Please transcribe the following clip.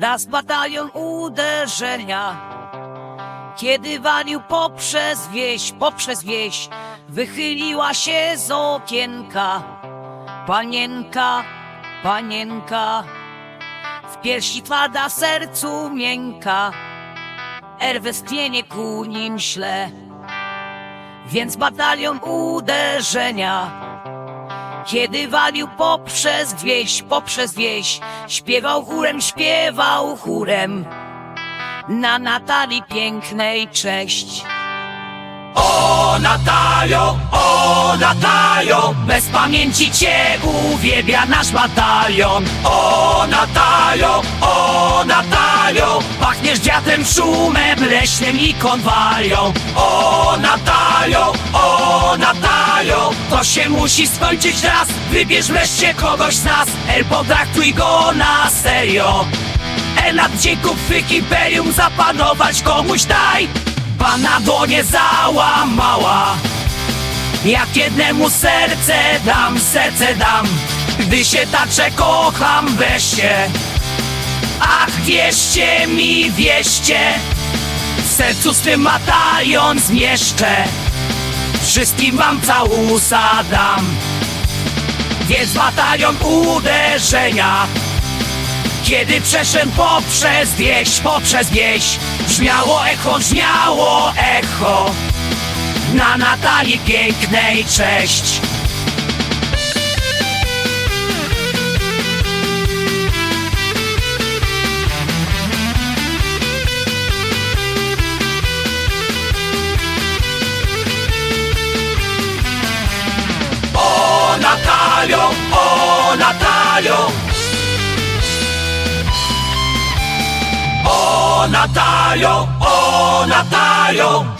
Raz batalion uderzenia. Kiedy walił poprzez wieś, poprzez wieś Wychyliła się z okienka. Panienka, panienka W piersi twarda, w sercu miękka. Er westchnienie ku nim śle. Więc batalion uderzenia kiedy walił poprzez wieś, poprzez wieś Śpiewał chórem, śpiewał chórem Na Natalii pięknej cześć O Natalio, o Natalio, bez pamięci Cię uwielbia nasz batalion. O Natalio, o Natalio, pachniesz wiatrem, szumem leśnym i konwalią. O Natalio, o Natalio, to się musi skończyć raz. Wybierz wreszcie kogoś z nas, El potraktuj go na serio. El nad dzików w zapanować komuś daj. Pana dłonie załamała Jak jednemu serce dam, serce dam Gdy się taczę kocham, się Ach, wierzcie mi, wierzcie W sercu swym batalion zmieszczę Wszystkim wam całusa dam Więc batalion uderzenia. Kiedy przeszedł poprzez wieś, poprzez wieś Brzmiało echo, brzmiało echo. Na Natalii pięknej cześć Natalio O Natalio, o Natalio